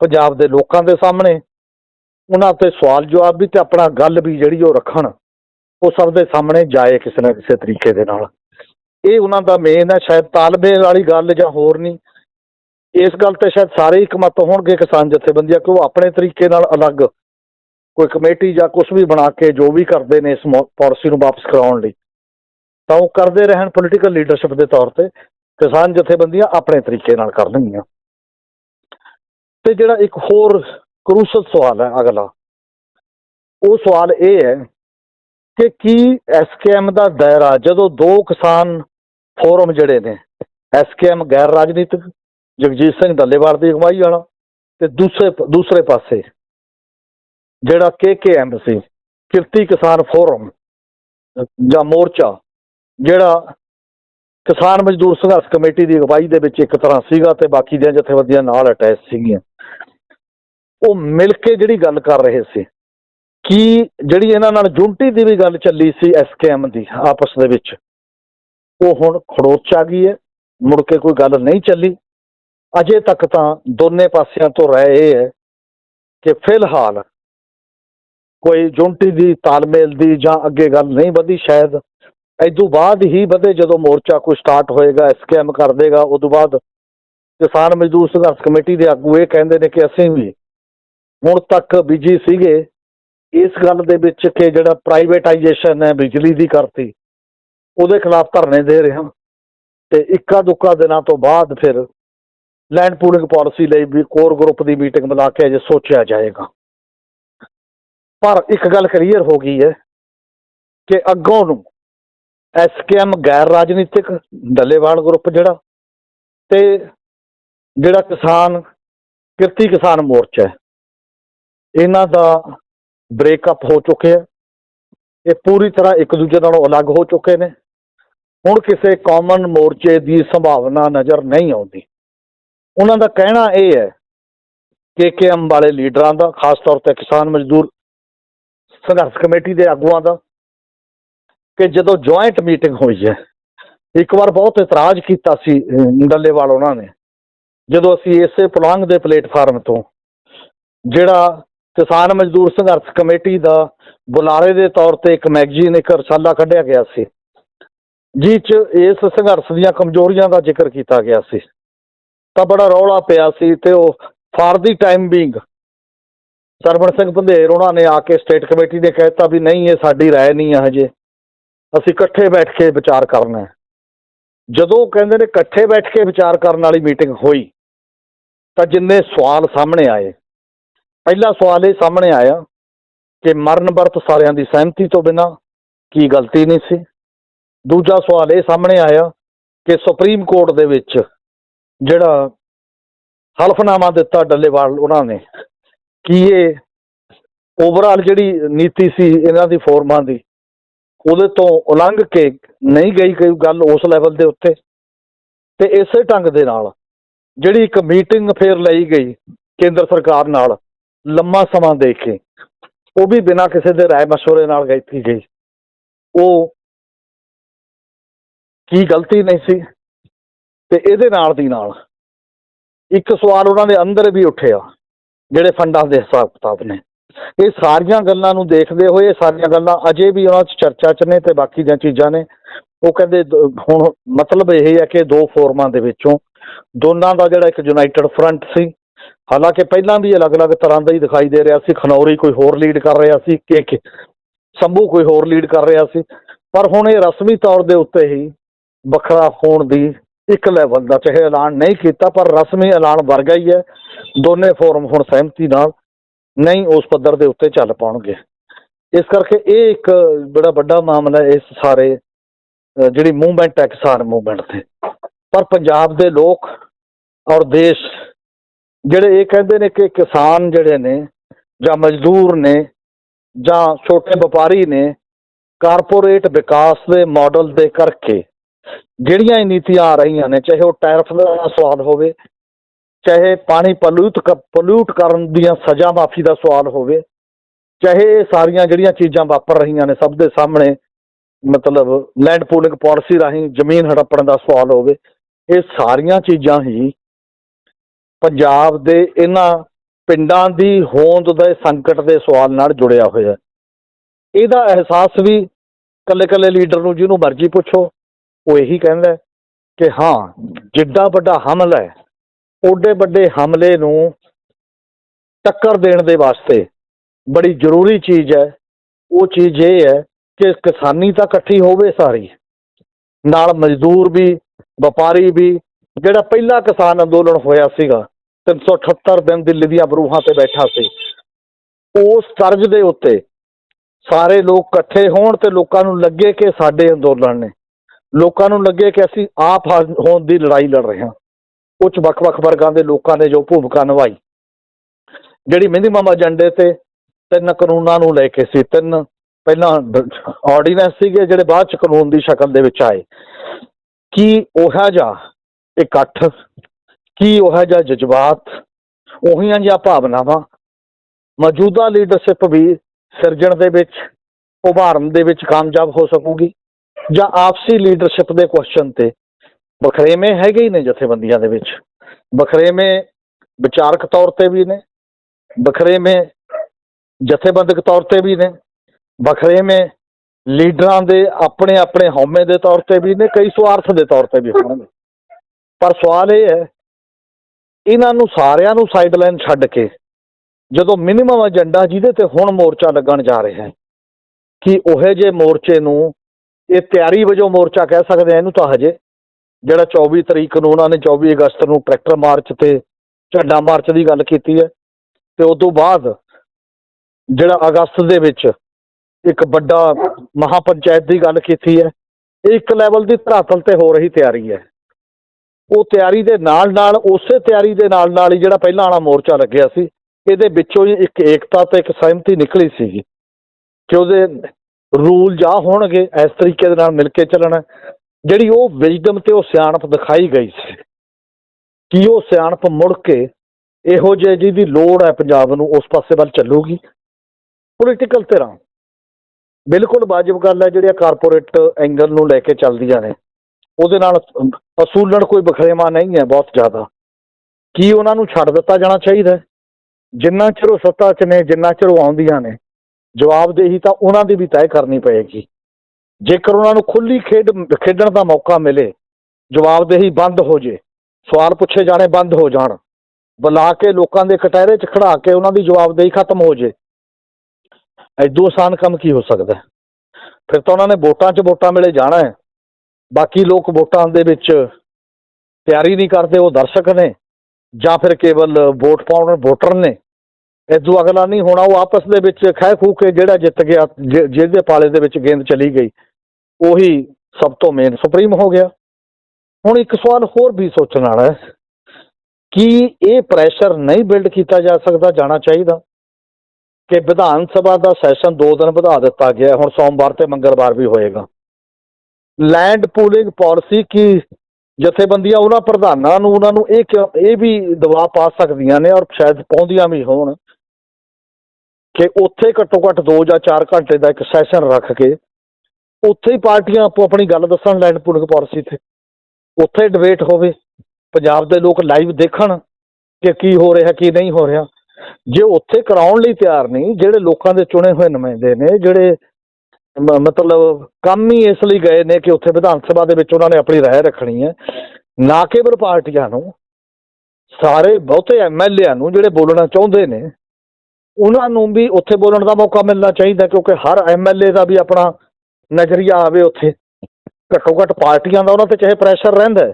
ਪੰਜਾਬ ਦੇ ਲੋਕਾਂ ਦੇ ਸਾਹਮਣੇ, ਉਹਨਾਂ ਤੇ ਸਵਾਲ ਜਵਾਬ ਵੀ ਤੇ ਆਪਣਾ ਗੱਲ ਵੀ ਜਿਹੜੀ ਉਹ ਰੱਖਣ। ਉਹ ਸਭ ਦੇ ਸਾਹਮਣੇ ਜਾਏ ਕਿਸੇ ਨਾ ਕਿਸੇ ਤਰੀਕੇ ਦੇ ਨਾਲ। ਇਹ ਉਹਨਾਂ ਦਾ ਮੇਨ ਹੈ, ਸ਼ਾਇਦ ਤਾਲਮੇਲ ਵਾਲੀ ਗੱਲ ਜਾਂ ਹੋਰ ਨਹੀਂ। ਇਸ ਗੱਲ ਤੇ ਸ਼ਾਇਦ ਸਾਰੇ ਇਕਮਤ ਹੋਣਗੇ ਕਿਸਾਨ ਜਥੇਬੰਦੀਆਂ ਕਿ ਉਹ ਆਪਣੇ ਤਰੀਕੇ ਨਾਲ ਅਲੱਗ ਕੋਈ ਕਮੇਟੀ ਜਾਂ ਕੁਝ ਵੀ ਬਣਾ ਕੇ ਜੋ ਵੀ ਕਰਦੇ ਨੇ ਇਸ ਪਾਲਿਸੀ ਨੂੰ ਵਾਪਸ ਕਰਾਉਣ ਲਈ। ਤਾਂ ਉਹ ਕਰਦੇ ਰਹਿਣ ਪੋਲੀਟੀਕਲ ਲੀਡਰਸ਼ਿਪ ਦੇ ਤੌਰ ਤੇ, ਕਿਸਾਨ ਜਥੇਬੰਦੀਆਂ ਆਪਣੇ ਤਰੀਕੇ ਨਾਲ ਕਰਨਗੀਆਂ। ਤੇ ਜਿਹੜਾ ਇੱਕ ਹੋਰ ਕਰੂਸ਼ਲ ਸਵਾਲ ਹੈ ਅਗਲਾ, ਉਹ ਸਵਾਲ ਇਹ ਹੈ ਕਿ ਕੀ ਐਸਕੇਐਮ ਦਾ ਦਾਇਰਾ, ਜਦੋਂ ਦੋ ਕਿਸਾਨ ਫੋਰਮ ਜਿਹੜੇ ਨੇ ਐਸਕੇਐਮ ਗੈਰ ਰਾਜਨੀਤਿਕ, ਜਗਜੀਤ ਸਿੰਘ ਡੱਲੇਵਾਲ ਦੀ ਅਗਵਾਈ ਵਾਲਾ ਤੇ ਦੂਸਰੇ ਦੂਸਰੇ ਪਾਸੇ ਜਿਹੜਾ ਕੇਕੇਐਮ ਸੀ, ਕਿਰਤੀ ਕਿਸਾਨ ਫੋਰਮ ਜਾਂ ਮੋਰਚਾ, ਜਿਹੜਾ ਕਿਸਾਨ ਮਜ਼ਦੂਰ ਸੰਘਰਸ਼ ਕਮੇਟੀ ਦੀ ਅਗਵਾਈ ਦੇ ਵਿੱਚ ਇੱਕ ਤਰ੍ਹਾਂ ਸੀਗਾ ਤੇ ਬਾਕੀ ਦੀਆਂ ਜਥੇਬੰਦੀਆਂ ਨਾਲ ਅਟੈਚ ਸੀਗੀਆਂ। ਉਹ ਮਿਲ ਕੇ ਜਿਹੜੀ ਗੱਲ ਕਰ ਰਹੇ ਸੀ ਕੀ ਜਿਹੜੀ ਇਹਨਾਂ ਨਾਲ ਜੁੰਟੀ ਦੀ ਵੀ ਗੱਲ ਚੱਲੀ ਸੀ ਐਸਕੇਐਮ ਦੀ ਆਪਸ ਦੇ ਵਿੱਚ, ਉਹ ਹੁਣ ਖੜੋਚ ਆ ਗਈ ਹੈ, ਮੁੜ ਕੇ ਕੋਈ ਗੱਲ ਨਹੀਂ ਚੱਲੀ। ਅਜੇ ਤੱਕ ਤਾਂ ਦੋਨੇ ਪਾਸਿਆਂ ਤੋਂ ਰਾਏ ਇਹ ਹੈ ਕਿ ਫਿਲਹਾਲ ਕੋਈ ਜੁੰਟੀ ਦੀ ਤਾਲਮੇਲ ਦੀ ਜਾਂ ਅੱਗੇ ਗੱਲ ਨਹੀਂ ਵਧੀ ਸ਼ਾਇਦ। ਇਦੋਂ ਬਾਅਦ ਹੀ ਵਧੇ ਜਦੋਂ ਮੋਰਚਾ ਕੋਈ ਸਟਾਰਟ ਹੋਏਗਾ ਐਸਕੇਐਮ ਕਰ ਦੇਗਾ ਉਸ ਤੋਂ ਬਾਅਦ ਕਿਸਾਨ ਮਜ਼ਦੂਰ ਸੰਘਰਸ਼ ਕਮੇਟੀ ਦੇ ਆਗੂ ਇਹ ਕਹਿੰਦੇ ਨੇ ਕਿ ਅਸੀਂ ਵੀ ਹੁਣ ਤੱਕ ਬਿਜ਼ੀ ਸੀਗੇ ਇਸ ਗੱਲ ਦੇ ਵਿੱਚ ਕਿ ਜਿਹੜਾ ਪ੍ਰਾਈਵੇਟਾਈਜੇਸ਼ਨ ਹੈ, ਬਿਜਲੀ ਦੀ ਕਰਤੀ, ਉਹਦੇ ਖਿਲਾਫ ਧਰਨੇ ਦੇ ਰਹੇ ਹਾਂ ਤੇ ਇੱਕਾ ਦੁੱਕਾ ਦਿਨਾਂ ਤੋਂ ਬਾਅਦ ਫਿਰ ਲੈਂਡ ਪੂਲਿੰਗ ਪਾਲਿਸੀ ਲਈ ਵੀ ਕੋਰ ਗਰੁੱਪ ਦੀ ਮੀਟਿੰਗ ਬੁਲਾ ਕੇ ਅਜੇ ਸੋਚਿਆ ਜਾਏਗਾ। ਪਰ ਇੱਕ ਗੱਲ ਕਲੀਅਰ ਹੋ ਗਈ ਹੈ ਕਿ ਅੱਗੋਂ ਨੂੰ ਐਸਕੇਐਮ ਗੈਰ ਰਾਜਨੀਤਿਕ ਡੱਲੇਵਾਲ ਗਰੁੱਪ ਜਿਹੜਾ ਤੇ ਜਿਹੜਾ ਕਿਸਾਨ ਕਿਰਤੀ ਕਿਸਾਨ ਮੋਰਚਾ ਹੈ, ਇਹਨਾਂ ਦਾ ਬ੍ਰੇਕਅਪ ਹੋ ਚੁੱਕੇ ਆ। ਇਹ ਪੂਰੀ ਤਰ੍ਹਾਂ ਇੱਕ ਦੂਜੇ ਨਾਲੋਂ ਅਲੱਗ ਹੋ ਚੁੱਕੇ ਨੇ। ਹੁਣ ਕਿਸੇ ਕਾਮਨ ਮੋਰਚੇ ਦੀ ਸੰਭਾਵਨਾ ਨਜ਼ਰ ਨਹੀਂ ਆਉਂਦੀ। ਉਹਨਾਂ ਦਾ ਕਹਿਣਾ ਇਹ ਹੈ ਕਿ ਕੇਐਮ ਵਾਲੇ ਲੀਡਰਾਂ ਦਾ, ਖਾਸ ਤੌਰ ਤੇ ਕਿਸਾਨ ਮਜ਼ਦੂਰ ਸੰਘਰਸ਼ ਕਮੇਟੀ ਦੇ ਆਗੂਆਂ ਦਾ, ਕਿ ਜਦੋਂ ਜੁਆਇੰਟ ਮੀਟਿੰਗ ਹੋਈ ਹੈ, ਇੱਕ ਵਾਰ ਬਹੁਤ ਇਤਰਾਜ਼ ਕੀਤਾ ਸੀ ਡੱਲੇਵਾਲ ਉਹਨਾਂ ਨੇ। ਜਦੋਂ ਅਸੀਂ ਇਸੇ ਪਲੰਗ ਦੇ ਪਲੇਟਫਾਰਮ ਤੋਂ, ਜਿਹੜਾ ਕਿਸਾਨ ਮਜ਼ਦੂਰ ਸੰਘਰਸ਼ ਕਮੇਟੀ ਦਾ ਬੁਲਾਰੇ ਦੇ ਤੌਰ ਤੇ ਇੱਕ ਮੈਗਜ਼ੀਨ, ਇੱਕ ਰਸਾਲਾ ਕੱਢਿਆ ਗਿਆ ਸੀ ਜਿਸ ਚ ਇਸ ਸੰਘਰਸ਼ ਦੀਆਂ ਕਮਜ਼ੋਰੀਆਂ ਦਾ ਜ਼ਿਕਰ ਕੀਤਾ ਗਿਆ ਸੀ। ਤਾਂ ਬੜਾ ਰੌਲਾ ਪਿਆ ਸੀ ਤੇ ਉਹ for the time being Sarwan Singh Pandher ਉਹਨਾਂ ਨੇ ਆ ਕੇ ਸਟੇਟ ਕਮੇਟੀ ਨੇ ਕਹਿਤਾ ਵੀ ਨਹੀਂ, ਇਹ ਸਾਡੀ ਰਾਏ ਨਹੀਂ ਹੈ ਹਜੇ। ਅਸੀਂ ਇਕੱਠੇ ਬੈਠ ਕੇ ਵਿਚਾਰ ਕਰਨਾ ਹੈ। ਜਦੋਂ ਕਹਿੰਦੇ ਨੇ ਇਕੱਠੇ ਬੈਠ ਕੇ ਵਿਚਾਰ ਕਰਨ ਵਾਲੀ ਮੀਟਿੰਗ ਹੋਈ, ਤਾਂ ਜਿੰਨੇ ਸਵਾਲ ਸਾਹਮਣੇ ਆਏ ਪਹਿਲਾ ਸਵਾਲ ਇਹ ਸਾਹਮਣੇ ਆਇਆ ਕਿ ਮਰਨ ਵਰਤ ਸਾਰਿਆਂ ਦੀ ਸਹਿਮਤੀ ਤੋਂ ਬਿਨਾ ਕੀ ਗਲਤੀ ਨਹੀਂ ਸੀ? ਦੂਜਾ ਸਵਾਲ ਇਹ ਸਾਹਮਣੇ ਆਇਆ ਕਿ ਸੁਪਰੀਮ ਕੋਰਟ ਦੇ ਵਿੱਚ ਜਿਹੜਾ ਹਲਫਨਾਮਾ ਦਿੱਤਾ ਡੱਲੇਵਾਲ ਉਹਨਾਂ ਨੇ, ਕੀ ਇਹ ਓਵਰਆਲ ਜਿਹੜੀ ਨੀਤੀ ਸੀ ਇਹਨਾਂ ਦੀ ਫੋਰਮਾਂ ਦੀ, ਉਹਦੇ ਤੋਂ ਉਲੰਘ ਕੇ ਨਹੀਂ ਗਈ ਕੋਈ ਗੱਲ ਉਸ ਲੈਵਲ ਦੇ ਉੱਤੇ? ਤੇ ਇਸੇ ਢੰਗ ਦੇ ਨਾਲ ਜਿਹੜੀ ਇੱਕ ਮੀਟਿੰਗ ਫੇਰ ਲਈ ਗਈ ਕੇਂਦਰ ਸਰਕਾਰ ਨਾਲ ਲੰਮਾ ਸਮਾਂ ਦੇ ਕੇ, ਉਹ ਵੀ ਬਿਨਾਂ ਕਿਸੇ ਦੇ ਰਾਏ ਮਸ਼ਵਰੇ ਨਾਲ ਕੀਤੀ ਗਈ ਉਹ ਕੀ ਗਲਤੀ ਨਹੀਂ ਸੀ ਤੇ ਇਹਦੇ ਨਾਲ ਦੀ ਨਾਲ ਇੱਕ ਸਵਾਲ ਉਹਨਾਂ ਦੇ ਅੰਦਰ ਵੀ ਉੱਠਿਆ, ਜਿਹੜੇ ਫੰਡਾਂ ਦੇ ਹਿਸਾਬ ਕਿਤਾਬ ਨੇ। ਇਹ ਸਾਰੀਆਂ ਗੱਲਾਂ ਨੂੰ ਦੇਖਦੇ ਹੋਏ, ਇਹ ਸਾਰੀਆਂ ਗੱਲਾਂ ਅਜੇ ਵੀ ਉਹਨਾਂ 'ਚ ਚਰਚਾ 'ਚ ਨੇ ਤੇ ਬਾਕੀ ਦੀਆਂ ਚੀਜ਼ਾਂ ਨੇ। ਉਹ ਕਹਿੰਦੇ, ਹੁਣ ਮਤਲਬ ਇਹ ਹੈ ਕਿ ਦੋ ਫੋਰਮਾਂ ਦੇ ਵਿੱਚੋਂ ਦੋਨਾਂ ਦਾ ਜਿਹੜਾ ਇੱਕ ਯੂਨਾਈਟਿਡ ਫਰੰਟ ਸੀ ਹਾਲਾਂਕਿ ਪਹਿਲਾਂ ਵੀ ਅਲੱਗ-ਅਲੱਗ ਤਰ੍ਹਾਂ ਦਾ ਹੀ ਦਿਖਾਈ ਦੇ ਰਿਹਾ ਸੀ। ਖਨੌਰੀ ਕੋਈ ਹੋਰ ਲੀਡ ਕਰ ਰਿਹਾ ਸੀ ਕਿ ਕਿ ਸੰਭੂ ਕੋਈ ਹੋਰ ਲੀਡ ਕਰ ਰਿਹਾ ਸੀ। ਪਰ ਹੁਣ ਇਹ ਰਸਮੀ ਤੌਰ ਦੇ ਉੱਤੇ ਹੀ ਵੱਖਰਾ ਹੋਣ ਦੀ ਇੱਕ ਲੈਵਲ ਦਾ ਚਾਹੇ ਐਲਾਨ ਨਹੀਂ ਕੀਤਾ, ਪਰ ਰਸਮੀ ਐਲਾਨ ਵਰਗਾ ਹੀ ਹੈ। ਦੋਨੇ ਫੋਰਮ ਹੁਣ ਸਹਿਮਤੀ ਨਾਲ ਨਹੀਂ ਉਸ ਪੱਧਰ ਦੇ ਉੱਤੇ ਚੱਲ ਪਾਉਣਗੇ। ਇਸ ਕਰਕੇ ਇਹ ਇੱਕ ਬੜਾ ਵੱਡਾ ਮਾਮਲਾ ਇਸ ਸਾਰੇ ਜਿਹੜੀ ਮੂਵਮੈਂਟ ਹੈ ਕਿਸਾਨ ਮੂਵਮੈਂਟ ਤੇ। ਪਰ ਪੰਜਾਬ ਦੇ ਲੋਕ ਔਰ ਦੇਸ਼ ਜਿਹੜੇ ਇਹ ਕਹਿੰਦੇ ਨੇ ਕਿ ਕਿਸਾਨ ਜਿਹੜੇ ਨੇ ਜਾਂ ਮਜ਼ਦੂਰ ਨੇ ਜਾਂ ਛੋਟੇ ਵਪਾਰੀ ਨੇ, ਕਾਰਪੋਰੇਟ ਵਿਕਾਸ ਦੇ ਮਾਡਲ ਦੇ ਕਰਕੇ ਜਿਹੜੀਆਂ ਇਹ ਨੀਤੀਆਂ ਆ ਰਹੀਆਂ ਨੇ, ਚਾਹੇ ਉਹ ਟੈਰਫ ਦਾ ਸਵਾਲ ਹੋਵੇ, ਚਾਹੇ ਪਾਣੀ ਪੋਲਿਊਟ ਪੋਲਿਊਟ ਕਰਨ ਦੀਆਂ ਸਜ਼ਾ ਮਾਫੀ ਦਾ ਸਵਾਲ ਹੋਵੇ, ਚਾਹੇ ਇਹ ਸਾਰੀਆਂ ਜਿਹੜੀਆਂ ਚੀਜ਼ਾਂ ਵਾਪਰ ਰਹੀਆਂ ਨੇ, ਸਭ ਦੇ ਸਾਹਮਣੇ ਮਤਲਬ ਲੈਂਡ ਪੂਲਿੰਗ ਪਾਲਿਸੀ ਰਾਹੀਂ ਜ਼ਮੀਨ ਹੜੱਪਣ ਦਾ ਸਵਾਲ ਹੋਵੇ, ਇਹ ਸਾਰੀਆਂ ਚੀਜ਼ਾਂ ਹੀ ਪੰਜਾਬ ਦੇ ਇਹਨਾਂ ਪਿੰਡਾਂ ਦੀ ਹੋਂਦ ਦੇ ਸੰਕਟ ਦੇ ਸਵਾਲ ਨਾਲ ਜੁੜਿਆ ਹੋਇਆ ਇਹਦਾ ਅਹਿਸਾਸ ਵੀ ਕੱਲੇ-ਕੱਲੇ ਲੀਡਰ ਨੂੰ, ਜਿਹਨੂੰ ਮਰਜ਼ੀ ਪੁੱਛੋ, ਉਹ ਇਹੀ ਕਹਿੰਦਾ ਕਿ ਹਾਂ, ਜਿੱਡਾ ਵੱਡਾ ਹਮਲਾ ਹੈ, ਓਡੇ ਵੱਡੇ ਹਮਲੇ ਨੂੰ ਟੱਕਰ ਦੇਣ ਦੇ ਵਾਸਤੇ ਬੜੀ ਜ਼ਰੂਰੀ ਚੀਜ਼ ਹੈ। ਉਹ ਚੀਜ਼ ਇਹ ਹੈ ਕਿ ਕਿਸਾਨੀ ਤਾਂ ਇਕੱਠੀ ਹੋਵੇ ਸਾਰੀ, ਨਾਲ ਮਜ਼ਦੂਰ ਵੀ, ਵਪਾਰੀ ਵੀ ਜਿਹੜਾ ਪਹਿਲਾ ਕਿਸਾਨ ਅੰਦੋਲਨ ਹੋਇਆ ਸੀਗਾ 378 ਦਿਨ ਦਿੱਲੀ ਦੀਆਂ ਬਰੂਹਾਂ ਤੇ ਬੈਠਾ ਸੀ। ਉਸ ਤਰਜ਼ ਦੇ ਉੱਤੇ ਸਾਰੇ ਲੋਕ ਇਕੱਠੇ ਹੋਣ ਤੇ ਲੋਕਾਂ ਨੂੰ ਲੱਗੇ ਕਿ ਸਾਡੇ ਅੰਦੋਲਨ ਨੇ। ਲੋਕਾਂ ਨੂੰ ਲੱਗੇ ਕਿ ਅਸੀਂ ਆਪ ਹੋਣ ਦੀ ਲੜਾਈ ਲੜ ਰਹੇ ਹਾਂ। ਉੱਚ ਵੱਖ-ਵੱਖ ਵਰਗਾਂ ਦੇ ਲੋਕਾਂ ਨੇ ਜੋ ਭੂਮਿਕਾ ਨਿਭਾਈ। ਜਿਹੜੀ ਮਿਨੀਮਮ ਏਜੰਡੇ ਤੇ ਤਿੰਨ ਕਾਨੂੰਨਾਂ ਨੂੰ ਲੈ ਕੇ ਸੀ, ਤਿੰਨ ਪਹਿਲਾਂ ਆਰਡੀਨੈਂਸ ਸੀਗੇ, ਜਿਹੜੇ ਬਾਅਦ ਚ ਕਾਨੂੰਨ ਦੀ ਸ਼ਕਲ ਦੇ ਵਿੱਚ ਆਏ। ਕਿ ਉਹ ਜਿਹਾ ਇਕੱਠ, ਕੀ ਉਹ ਜਿਹਾ ਜਜ਼ਬਾਤ ਉਹੀਆਂ ਜਿਹੀਆਂ ਭਾਵਨਾਵਾਂ। ਮੌਜੂਦਾ ਲੀਡਰਸ਼ਿਪ ਵੀ ਸਿਰਜਣ ਦੇ ਵਿੱਚ, ਉਭਾਰਨ ਦੇ ਵਿੱਚ ਕਾਮਯਾਬ ਹੋ ਸਕੂਗੀ ਜਾਂ ਆਪਸੀ ਲੀਡਰਸ਼ਿਪ ਦੇ ਕੁਐਸਚਨ ਤੇ। ਬਖਰੇਵੇਂ ਹੈਗੇ ਹੀ ਨੇ ਜਥੇਬੰਦੀਆਂ ਦੇ ਵਿੱਚ। ਬਖਰੇਵੇਂ ਵਿਚਾਰਕ ਤੌਰ ਤੇ ਵੀ ਨੇ ਬਖਰੇਵੇਂ ਜਥੇਬੰਦਕ ਤੌਰ ਤੇ ਵੀ ਨੇ ਬਖਰੇਵੇਂ ਲੀਡਰਾਂ ਦੇ ਆਪਣੇ ਆਪਣੇ ਹਉਮੈ ਦੇ ਤੌਰ ਤੇ ਵੀ ਨੇ, ਕਈ ਸਵਾਰਥ ਦੇ ਤੌਰ ਤੇ ਵੀ ਹੋਣਗੇ। ਪਰ ਸਵਾਲ ਇਹ ਹੈ, ਇਹਨਾਂ ਨੂੰ ਸਾਰਿਆਂ ਨੂੰ ਸਾਈਡਲਾਈਨ ਛੱਡ ਕੇ ਜਦੋਂ ਮਿਨੀਮਮ ਏਜੰਡਾ ਜਿਹਦੇ ਤੇ ਹੁਣ ਮੋਰਚਾ ਲੱਗਣ ਜਾ ਰਿਹਾ ਹੈ, ਕਿ ਉਹੇ ਜੇ ਮੋਰਚੇ ਨੂੰ ਇਹ ਤਿਆਰੀ ਵਜੋਂ ਮੋਰਚਾ ਕਹਿ ਸਕਦੇ ਆ ਇਹਨੂੰ ਤਾਂ ਹਜੇ, ਜਿਹੜਾ 24 ਤਰੀਕ ਨੂੰ ਉਹਨਾਂ ਨੇ 24 ਅਗਸਤ ਨੂੰ ਟਰੈਕਟਰ ਮਾਰਚ ਤੇ ਝੰਡਾ ਮਾਰਚ ਦੀ ਗੱਲ ਕੀਤੀ ਹੈ, ਤੇ ਉਸ ਤੋਂ ਬਾਅਦ ਜਿਹੜਾ ਅਗਸਤ ਦੇ ਵਿੱਚ ਇੱਕ ਵੱਡਾ ਮਹਾਪੰਚਾਇਤ ਦੀ ਗੱਲ ਕੀਤੀ ਹੈ, ਇਹ ਇੱਕ ਲੈਵਲ ਦੀ ਧਰਾਤਲ ਤੇ ਹੋ ਰਹੀ ਤਿਆਰੀ ਹੈ। ਉਹ ਤਿਆਰੀ ਦੇ ਨਾਲ ਨਾਲ, ਉਸੇ ਤਿਆਰੀ ਦੇ ਨਾਲ ਨਾਲ ਹੀ ਜਿਹੜਾ ਪਹਿਲਾਂ ਵਾਲਾ ਮੋਰਚਾ ਲੱਗਿਆ ਸੀ, ਇਹਦੇ ਵਿੱਚੋਂ ਹੀ ਇੱਕ ਏਕਤਾ ਤੇ ਇੱਕ ਸਹਿਮਤੀ ਨਿਕਲੀ ਸੀਗੀ ਕਿ ਉਹਦੇ ਰੂਲ ਜਾ ਹੋਣਗੇ, ਇਸ ਤਰੀਕੇ ਦੇ ਨਾਲ ਮਿਲ ਕੇ ਚੱਲਣਾ। ਜਿਹੜੀ ਉਹ ਵਿਜ਼ਡਮ ਤੇ ਉਹ ਸਿਆਣਪ ਦਿਖਾਈ ਗਈ ਸੀ, ਕਿ ਉਹ ਸਿਆਣਪ ਮੁੜ ਕੇ ਇਹੋ ਜਿਹੇ ਜਿਹਦੀ ਲੋੜ ਹੈ ਪੰਜਾਬ ਨੂੰ, ਉਸ ਪਾਸੇ ਵੱਲ ਚੱਲੂਗੀ। ਪੋਲੀਟੀਕਲ ਧਿਰਾਂ, ਬਿਲਕੁਲ ਵਾਜਬ ਗੱਲ ਹੈ ਜਿਹੜੀਆਂ ਕਾਰਪੋਰੇਟ ਐਂਗਲ ਨੂੰ ਲੈ ਕੇ ਚੱਲਦੀਆਂ ਨੇ। ਉਹਦੇ ਨਾਲ ਅਸੂਲਣ ਕੋਈ ਬਖਰੇਵਾ ਨਹੀਂ ਹੈ ਬਹੁਤ ਜ਼ਿਆਦਾ। ਕੀ ਉਹਨਾਂ ਨੂੰ ਛੱਡ ਦਿੱਤਾ ਜਾਣਾ ਚਾਹੀਦਾ ਜਿੰਨਾ ਚਿਰ ਉਹ ਸੱਤਾ 'ਚ ਨੇ, ਜਿੰਨਾ ਚਿਰ ਉਹ ਆਉਂਦੀਆਂ ਨੇ, ਜਵਾਬਦੇਹੀ ਤਾਂ ਉਹਨਾਂ ਦੀ ਵੀ ਤੈਅ ਕਰਨੀ ਪਏਗੀ। ਜੇਕਰ ਉਹਨਾਂ ਨੂੰ ਖੁੱਲੀ ਖੇਡ, ਖੇਡਣ ਦਾ ਮੌਕਾ ਮਿਲੇ, ਜਵਾਬਦੇਹੀ ਬੰਦ ਹੋ ਜੇ, ਸਵਾਲ ਪੁੱਛੇ ਜਾਣੇ ਬੰਦ ਹੋ ਜਾਣ, ਬੁਲਾ ਕੇ ਲੋਕਾਂ ਦੇ ਕਟਹਿਰੇ 'ਚ ਖੜਾ ਕੇ ਉਹਨਾਂ ਦੀ ਜਵਾਬਦੇਹੀ ਖਤਮ ਹੋ ਜੇ, ਐਦੂ ਆਸਾਨ ਕੰਮ ਕੀ ਹੋ ਸਕਦਾ ਫਿਰ ਤਾਂ ਉਹਨਾਂ ਨੇ ਵੋਟਾਂ 'ਚ ਵੋਟਾਂ ਮਿਲੇ ਜਾਣਾ ਹੈ। ਬਾਕੀ ਲੋਕ ਵੋਟਾਂ ਦੇ ਵਿੱਚ ਤਿਆਰੀ ਨਹੀਂ ਕਰਦੇ, ਉਹ ਦਰਸ਼ਕ ਨੇ ਜਾਂ ਫਿਰ ਕੇਵਲ ਵੋਟ ਪਾਉਣ ਵੋਟਰ ਨੇ। ਇਦੋਂ ਅਗਲਾ ਨਹੀਂ ਹੋਣਾ, ਉਹ ਆਪਸ ਦੇ ਵਿੱਚ ਖਹਿ ਖੂ ਕੇ ਜਿਹੜਾ ਜਿੱਤ ਗਿਆ, ਜਿ- ਜਿਹਦੇ ਪਾਲੇ ਦੇ ਵਿੱਚ ਗੇਂਦ ਚਲੀ ਗਈ, ਉਹੀ ਸਭ ਤੋਂ ਮੇਨ ਸੁਪਰੀਮ ਹੋ ਗਿਆ। ਹੁਣ ਇੱਕ ਸਵਾਲ ਹੋਰ ਵੀ ਸੋਚਣ ਵਾਲਾ ਹੈ, ਕਿ ਇਹ ਪ੍ਰੈਸ਼ਰ ਨਹੀਂ ਬਿਲਡ ਕੀਤਾ ਜਾ ਸਕਦਾ, ਜਾਣਾ ਚਾਹੀਦਾ? ਕਿ ਵਿਧਾਨ ਸਭਾ ਦਾ ਸੈਸ਼ਨ 2 ਦਿਨ ਵਧਾ ਦਿੱਤਾ ਗਿਆ, ਹੁਣ ਸੋਮਵਾਰ ਤੇ ਮੰਗਲਵਾਰ ਵੀ ਹੋਏਗਾ। ਲੈਂਡ ਪੂਲਿੰਗ ਪਾਲਿਸੀ ਕੀ ਜਥੇਬੰਦੀਆਂ ਉਹਨਾਂ ਪ੍ਰਧਾਨਾਂ ਨੂੰ, ਉਹਨਾਂ ਨੂੰ ਇਹ ਕਿਉਂ- ਇਹ ਵੀ ਦਬਾਅ ਪਾ ਸਕਦੀਆਂ ਨੇ ਔਰ ਸ਼ਾਇਦ ਪਾਉਂਦੀਆਂ ਵੀ ਹੋਣ ਕਿ ਉੱਥੇ ਘੱਟੋ ਘੱਟ 2 ਜਾਂ 4 ਘੰਟੇ ਦਾ ਇੱਕ ਸੈਸ਼ਨ ਰੱਖ ਕੇ ਉੱਥੇ ਹੀ ਪਾਰਟੀਆਂ ਆਪੋ ਆਪਣੀ ਗੱਲ ਦੱਸਣ ਲੈਂਡ ਪੂਲਿੰਗ ਪਾਲਿਸੀ ਤੇ। ਉੱਥੇ ਡਿਬੇਟ ਹੋਵੇ, ਪੰਜਾਬ ਦੇ ਲੋਕ ਲਾਈਵ ਦੇਖਣ ਕਿ ਕੀ ਹੋ ਰਿਹਾ, ਕੀ ਨਹੀਂ ਹੋ ਰਿਹਾ। ਜੇ ਉੱਥੇ ਕਰਾਉਣ ਲਈ ਤਿਆਰ ਨਹੀਂ, ਜਿਹੜੇ ਲੋਕਾਂ ਦੇ ਚੁਣੇ ਹੋਏ ਨੁਮਾਇੰਦੇ ਨੇ, ਜਿਹੜੇ ਮ- ਮਤਲਬ ਕੰਮ ਹੀ ਇਸ ਲਈ ਗਏ ਨੇ ਕਿ ਉੱਥੇ ਵਿਧਾਨ ਸਭਾ ਦੇ ਵਿੱਚ ਉਹਨਾਂ ਨੇ ਆਪਣੀ ਰਾਏ ਰੱਖਣੀ ਹੈ। ਨਾ ਕੇਵਲ ਪਾਰਟੀਆਂ ਨੂੰ ਸਾਰੇ ਬਹੁਤੇ ਐਮਐਲਏਆਂ ਨੂੰ ਜਿਹੜੇ ਬੋਲਣਾ ਚਾਹੁੰਦੇ ਨੇ ਉਹਨਾਂ ਨੂੰ ਵੀ ਉੱਥੇ ਬੋਲਣ ਦਾ ਮੌਕਾ ਮਿਲਣਾ ਚਾਹੀਦਾ ਕਿਉਂਕਿ ਹਰ ਐਮਐਲਏ ਦਾ ਵੀ ਆਪਣਾ ਨਜ਼ਰੀਆ ਆਵੇ ਉੱਥੇ। ਘੱਟੋ ਘੱਟ ਪਾਰਟੀਆਂ ਦਾ ਉਹਨਾਂ ਤੇ ਚਾਹੇ ਪ੍ਰੈਸ਼ਰ ਰਹਿੰਦਾ ਹੈ,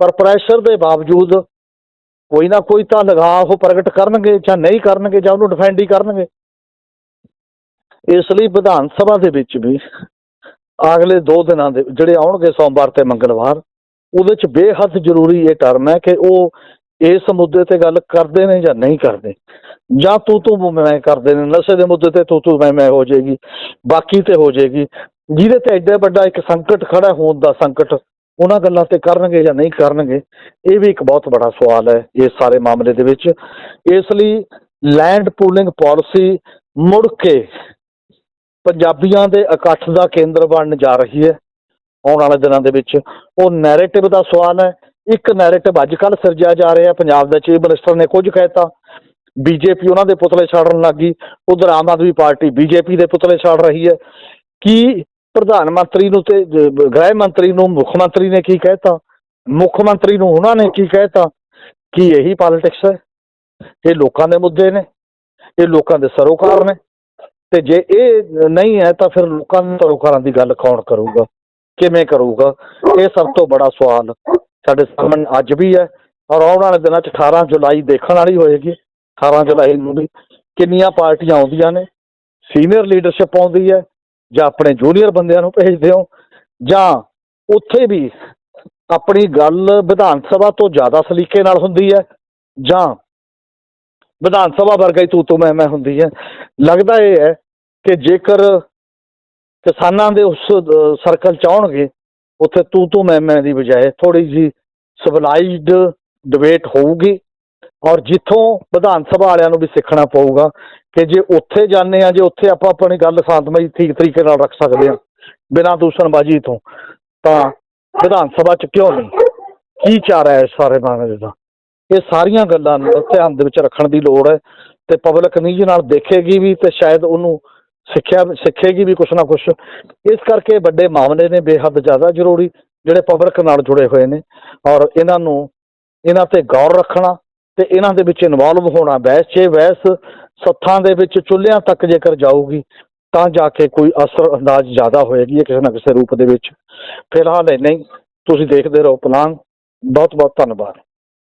ਪਰ ਪ੍ਰੈਸ਼ਰ ਦੇ ਬਾਵਜੂਦ ਕੋਈ ਨਾ ਕੋਈ ਤਾਂ ਲਗਾਅ ਉਹ ਪ੍ਰਗਟ ਕਰਨਗੇ ਜਾਂ ਨਹੀਂ ਕਰਨਗੇ ਜਾਂ ਉਹਨੂੰ ਡਿਫੈਂਡ ਹੀ ਕਰਨਗੇ। ਇਸ ਲਈ ਵਿਧਾਨ ਸਭਾ ਦੇ ਵਿੱਚ ਵੀ ਅਗਲੇ 2 ਦਿਨਾਂ ਦੇ ਜਿਹੜੇ ਆਉਣਗੇ ਸੋਮਵਾਰ ਤੇ ਮੰਗਲਵਾਰ, ਉਹਦੇ ਚ ਬੇਹੱਦ ਜ਼ਰੂਰੀ ਇਹ ਟਰਮ ਹੈ ਕਿ ਉਹ ਇਸ ਮੁੱਦੇ ਤੇ ਗੱਲ ਕਰਦੇ ਨੇ ਜਾਂ ਨਹੀਂ ਕਰਦੇ। ਜਾਂ ਤੂੰ ਤੂੰ ਮੈਂ ਕਰਦੇ ਨੇ, ਨਸ਼ੇ ਦੇ ਮੁੱਦੇ ਤੇ ਤੂੰ ਤੂੰ ਮੈਂ ਮੈਂ ਹੋ ਜਾਏਗੀ, ਬਾਕੀ ਤੇ ਹੋ ਜਾਏਗੀ। ਜਿਹਦੇ ਤੇ ਐਡਾ ਵੱਡਾ ਇੱਕ ਸੰਕਟ ਖੜਾ ਹੋਣ ਦਾ ਸੰਕਟ ਉਹਨਾਂ ਗੱਲਾਂ ਤੇ ਕਰਨਗੇ ਜਾਂ ਨਹੀਂ ਕਰਨਗੇ, ਇਹ ਵੀ ਇੱਕ ਬਹੁਤ ਬੜਾ ਸਵਾਲ ਹੈ ਇਸ ਸਾਰੇ ਮਾਮਲੇ ਦੇ ਵਿੱਚ। ਇਸ ਲਈ ਲੈਂਡ ਪੂਲਿੰਗ ਪਾਲਿਸੀ ਮੁੜ ਕੇ ਪੰਜਾਬੀਆਂ ਦੇ ਇਕੱਠ ਦਾ ਕੇਂਦਰ ਬਣਨ ਜਾ ਰਹੀ ਹੈ ਆਉਣ ਵਾਲੇ ਦਿਨਾਂ ਦੇ ਵਿੱਚ। ਉਹ ਨੈਰੇਟਿਵ ਦਾ ਸਵਾਲ ਹੈ। ਇੱਕ ਨੈਰੇਟਿਵ ਅੱਜ ਕੱਲ੍ਹ ਸਿਰਜਿਆ ਜਾ ਰਿਹਾ ਪੰਜਾਬ ਦੇ ਚੀਫ ਮਿਨਿਸਟਰ ਨੇ ਕੁਝ ਕਹਿਤਾ ਬੀਜੇਪੀ ਉਹਨਾਂ ਦੇ ਪੁਤਲੇ ਛਾੜਨ ਲੱਗੀ ਉਧਰ ਆਮ ਆਦਮੀ ਪਾਰਟੀ ਬੀਜੇਪੀ ਦੇ ਪੁਤਲੇ ਛਾੜ ਰਹੀ ਹੈ। ਕੀ ਪ੍ਰਧਾਨ ਮੰਤਰੀ ਨੂੰ ਤੇ ਗ੍ਰਹਿ ਮੰਤਰੀ ਨੂੰ ਮੁੱਖ ਮੰਤਰੀ ਨੇ ਕੀ ਕਹਿਤਾ ਮੁੱਖ ਮੰਤਰੀ ਨੂੰ ਉਹਨਾਂ ਨੇ ਕੀ ਕਹਿਤਾ ਕੀ ਇਹੀ ਪੋਲਿਟਿਕਸ ਹੈ? ਇਹ ਲੋਕਾਂ ਦੇ ਮੁੱਦੇ ਨੇ। ਇਹ ਲੋਕਾਂ ਦੇ ਸਰੋਕਾਰ ਨੇ। ਤੇ ਜੇ ਇਹ ਨਹੀਂ ਹੈ ਤਾਂ ਫਿਰ ਲੋਕਾਂ ਨੂੰ ਸਰੋਕਾਰਾਂ ਦੀ ਗੱਲ ਕੌਣ ਕਰੂਗਾ? ਕਿਵੇਂ ਕਰੂਗਾ? ਇਹ ਸਭ ਤੋਂ ਬੜਾ ਸਵਾਲ ਸਾਡੇ ਸਾਹਮਣੇ ਅੱਜ ਵੀ ਹੈ ਔਰ ਆਉਣ ਵਾਲੇ ਦਿਨਾਂ 'ਚ 18 ਜੁਲਾਈ ਦੇਖਣ ਵਾਲੀ ਹੋਏਗੀ। 18 ਜੁਲਾਈ ਨੂੰ ਵੀ ਕਿੰਨੀਆਂ ਪਾਰਟੀਆਂ ਆਉਂਦੀਆਂ ਨੇ? ਸੀਨੀਅਰ ਲੀਡਰਸ਼ਿਪ ਆਉਂਦੀ ਹੈ ਜਾਂ ਆਪਣੇ ਜੂਨੀਅਰ ਬੰਦਿਆਂ ਨੂੰ ਭੇਜਦੇ ਹੋ? ਜਾਂ ਉੱਥੇ ਵੀ ਆਪਣੀ ਗੱਲ ਵਿਧਾਨ ਸਭਾ ਤੋਂ ਜ਼ਿਆਦਾ ਸਲੀਕੇ ਨਾਲ ਹੁੰਦੀ ਹੈ ਜਾਂ ਵਿਧਾਨ ਸਭਾ ਵਰਗਾ ਹੀ ਤੂੰ ਤੂੰ ਮੈਂ ਮੈਂ ਹੁੰਦੀ ਹੈ ਲੱਗਦਾ ਇਹ ਹੈ ਕਿ ਜੇਕਰ ਕਿਸਾਨਾਂ ਦੇ ਉਸ ਸਰਕਲ ਚ ਆਉਣਗੇ, ਉੱਥੇ ਤੂੰ ਤੂੰ ਮੈਂ ਮੈਂ ਦੀ ਬਜਾਏ ਥੋੜੀ ਜੀ ਸਿਵਲਾਈਜ਼ਡ ਡਿਬੇਟ ਹੋਊਗੀ ਔਰ ਜਿੱਥੋਂ ਵਿਧਾਨ ਸਭਾ ਵਾਲਿਆਂ ਨੂੰ ਵੀ ਸਿੱਖਣਾ ਪਊਗਾ ਕਿ ਜੇ ਉੱਥੇ ਜਾਂਦੇ ਆ, ਜੇ ਉੱਥੇ ਆਪਾਂ ਆਪਣੀ ਗੱਲ ਸ਼ਾਂਤਮਈ ਠੀਕ ਤਰੀਕੇ ਨਾਲ ਰੱਖ ਸਕਦੇ ਆ, ਬਿਨਾਂ ਦੂਸ਼ਣਬਾਜ਼ੀ ਤੋਂ, ਤਾਂ ਵਿਧਾਨ ਸਭਾ ਚ ਕਿਉਂ ਨਹੀਂ? ਕੀ ਚਾਰ ਹੈ ਇਸ ਸਾਰੇ ਮਾਮਲੇ ਦਾ? ਇਹ ਸਾਰੀਆਂ ਗੱਲਾਂ ਨੂੰ ਧਿਆਨ ਦੇ ਵਿੱਚ ਰੱਖਣ ਦੀ ਲੋੜ ਹੈ ਤੇ ਪਬਲਿਕ ਨਿੱਜੀ ਨਾਲ ਦੇਖੇਗੀ ਵੀ ਤੇ ਸ਼ਾਇਦ ਉਹਨੂੰ ਸਿੱਖਿਆ, ਸਿੱਖੇਗੀ ਵੀ ਕੁਛ ਨਾ ਕੁਛ। ਇਸ ਕਰਕੇ ਵੱਡੇ ਮਾਮਲੇ ਨੇ, ਬੇਹੱਦ ਜ਼ਿਆਦਾ ਜ਼ਰੂਰੀ, ਜਿਹੜੇ ਪਬਲਿਕ ਨਾਲ ਜੁੜੇ ਹੋਏ ਨੇ। ਔਰ ਇਹਨਾਂ ਨੂੰ, ਇਹਨਾਂ ਤੇ ਗੌਰ ਰੱਖਣਾ ਤੇ ਇਹਨਾਂ ਦੇ ਵਿੱਚ ਇਨਵੋਲਵ ਹੋਣਾ, ਬਹਿਸ 'ਚ ਬਹਿਸ ਸੱਥਾਂ ਦੇ ਵਿੱਚ ਚੁੱਲ੍ਹਿਆਂ ਤੱਕ ਜੇਕਰ ਜਾਊਗੀ, ਤਾਂ ਜਾ ਕੇ ਕੋਈ ਅਸਰ ਅੰਦਾਜ਼ ਜ਼ਿਆਦਾ ਹੋਏਗੀ ਇਹ ਕਿਸੇ ਨਾ ਕਿਸੇ ਰੂਪ ਦੇ ਵਿੱਚ। ਫਿਲਹਾਲ ਇੰਨਾ ਹੀ। ਤੁਸੀਂ ਦੇਖਦੇ ਰਹੋ ਪਲਾਨ ਬਹੁਤ ਬਹੁਤ ਧੰਨਵਾਦ।